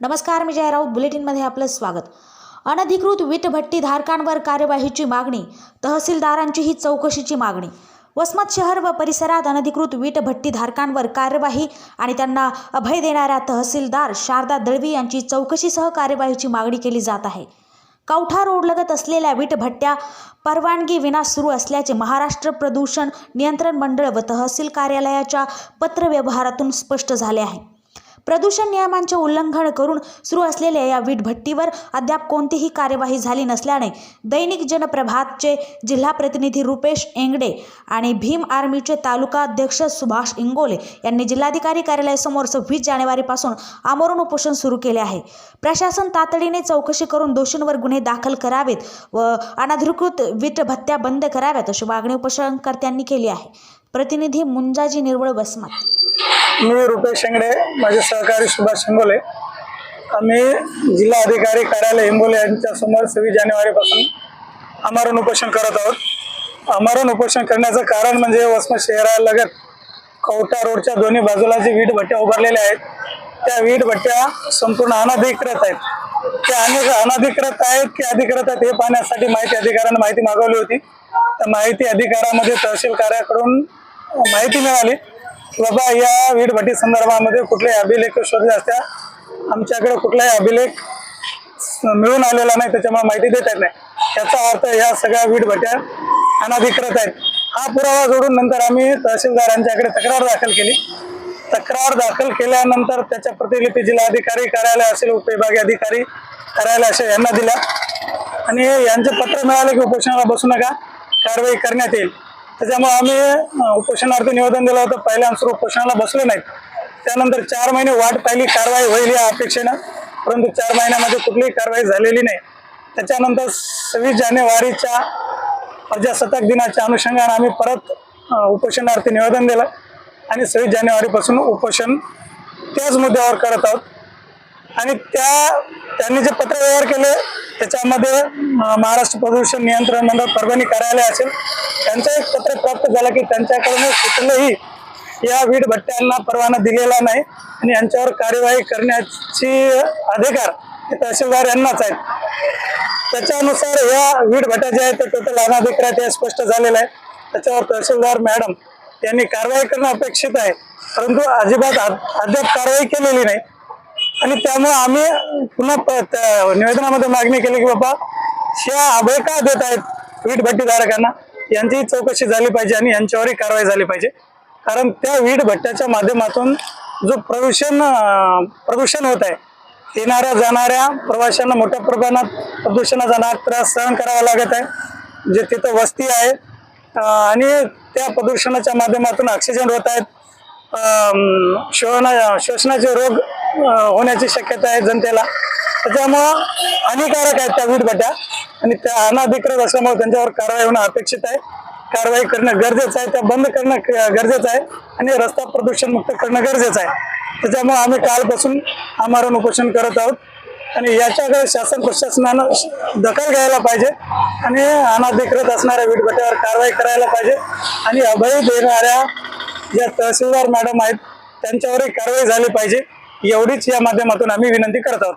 नमस्कार मी जय राऊत बुलेटिनमध्ये आपलं स्वागत. अनधिकृत वीटभट्टी धारकांवर कार्यवाहीची मागणी तहसीलदारांची ही चौकशीची मागणी. वसमत शहर व परिसरात अनधिकृत वीटभट्टी धारकांवर कार्यवाही आणि त्यांना अभय देणाऱ्या तहसीलदार शारदा दळवी यांची चौकशीसह कार्यवाहीची मागणी केली जात आहे. कवठा रोडलगत असलेल्या वीटभट्ट्या परवानगी विना सुरू असल्याचे महाराष्ट्र प्रदूषण नियंत्रण मंडळ व तहसील कार्यालयाच्या पत्रव्यवहारातून स्पष्ट झाले आहे. प्रदूषण नियमांचे उल्लंघन करून सुरू असलेल्या या वीटभट्टीवर अद्याप कोणतीही कार्यवाही झाली नसल्याने दैनिक जनप्रभातचे जिल्हा प्रतिनिधी रुपेश एंगडे आणि भीम आर्मीचे तालुका अध्यक्ष सुभाष इंगोले यांनी जिल्हाधिकारी कार्यालयासमोर सव्वीस जानेवारीपासून आमरण उपोषण सुरू केले आहे. प्रशासन तातडीने चौकशी करून दोषींवर गुन्हे दाखल करावेत व अनधिकृत वीटभट्ट्या बंद कराव्यात अशी मागणी उपोषणकर्त्यांनी केली आहे. प्रतिनिधी मुंजाजी निर्वळ वसमत मी रुपेश शेंगडे माझे सहकारी सुभाष शिंगोले. आम्ही जिल्हा अधिकारी कार्यालय हिंगोले यांच्या समोर सव्वीस जानेवारीपासून आमरण उपोषण करत आहोत. आमरण उपोषण करण्याचं कारण म्हणजे वसमत शहरालगत कवठा रोडच्या दोन्ही बाजूला जे वीट भट्ट्या उभारलेल्या आहेत त्या वीट भट्ट्या संपूर्ण अनधिकृत आहेत. त्या अनेक अनधिकृत आहेत की अधिकृत आहेत हे पाहण्यासाठी माहिती अधिकाऱ्यांना माहिती मागवली होती. त्या माहिती अधिकारामध्ये तहसील कार्याकडून माहिती मिळाली. बाबा या वीटभट्टी संदर्भामध्ये कुठले अभिलेख शोधले असत्या? आमच्याकडे कुठलाही अभिलेख मिळून आलेला नाही त्याच्यामुळे माहिती देता येत नाही. याचा अर्थ या सगळ्या वीटभट्ट्या अनाधिकृत आहेत. हा पुरावा जोडून नंतर आम्ही तहसीलदारांच्याकडे तक्रार दाखल केली. तक्रार दाखल केल्यानंतर त्याच्या प्रतिलिपी जिल्हाधिकारी कार्यालय असेल उपविभागीय अधिकारी कार्यालय असेल यांना दिल्या आणि यांचे पत्र मिळाले की उपोषणाला बसू नका. कारवाई करण्यात येईल. त्याच्यामुळे आम्ही उपोषणार्थ उपोषणार्थी निवेदन दिलं होतं. पहिल्यांदा उपोषणाला बसलो नाहीत. त्यानंतर चार महिने वाट पाहिली कारवाई होईल या अपेक्षेनं. परंतु चार महिन्यामध्ये कुठलीही कारवाई झालेली नाही. त्याच्यानंतर सव्वीस जानेवारीच्या प्रजासत्ताक दिनाच्या अनुषंगाने आम्ही परत उपोषणार्थी निवेदन दिलं. आणि सव्वीस जानेवारीपासून उपोषण त्याच मुद्द्यावर करत आहोत. आणि त्या त्यांनी जे पत्रव्यवहार केले त्याच्यामध्ये महाराष्ट्र प्रदूषण नियंत्रण मंडळ परभणी कार्यालय असेल त्यांचं एक झालं की त्यांच्याकडून कुठलंही या वीट भट्ट्यांना परवाना दिलेला नाही आणि यांच्यावर कार्यवाही करण्याची अधिकार हे तहसीलदार यांनाच आहेत. त्याच्यानुसार या वीट भट्ट्या ज्या आहेत त्या टोटल अनाधिकृत हे स्पष्ट झालेलं आहे. त्याच्यावर तहसीलदार मॅडम यांनी कारवाई करणं अपेक्षित आहे. परंतु अजिबात अद्याप कारवाई केलेली नाही. आणि त्यामुळे आम्ही पुन्हा त्या निवेदनामध्ये मागणी केली की बाबा ह्या अभय का देत आहेत वीट भट्टीधारकांना? यांची चौकशी झाली पाहिजे आणि यांच्यावरही कारवाई झाली पाहिजे. कारण त्या वीट भट्ट्याच्या माध्यमातून जो प्रदूषण प्रदूषण होत आहे येणाऱ्या जाणाऱ्या प्रवाशांना मोठ्या प्रमाणात प्रदूषणाचा नाग त्रास सहन करावा लागत आहे. जे तिथं वस्ती आहे आणि त्या प्रदूषणाच्या माध्यमातून ऑक्सिजन होत आहेत. शोषणा शोषणाचे श्वसनाचे रोग होण्याची शक्यता आहे जनतेला. त्याच्यामुळं हानिकारक आहेत त्या वीटभट्ट्या आणि त्या अनाधिकृत असल्यामुळे त्यांच्यावर कारवाई होणं अपेक्षित आहे. कारवाई करणं गरजेचं आहे त्या बंद करणं क- गरजेचं आहे आणि रस्ता प्रदूषण मुक्त करणं गरजेचं आहे. त्याच्यामुळे आम्ही कालपासून आमरण उपोषण करत आहोत आणि याच्याकडे शासन प्रशासनानं दखल घ्यायला पाहिजे आणि अनाधिकृत असणाऱ्या वीटभट्ट्यावर कारवाई करायला पाहिजे आणि अभय देणाऱ्या ज्या तहसीलदार मॅडम आहेत त्यांच्यावरही कारवाई झाली पाहिजे. एवढीच या माध्यमातून आम्ही विनंती करत आहोत.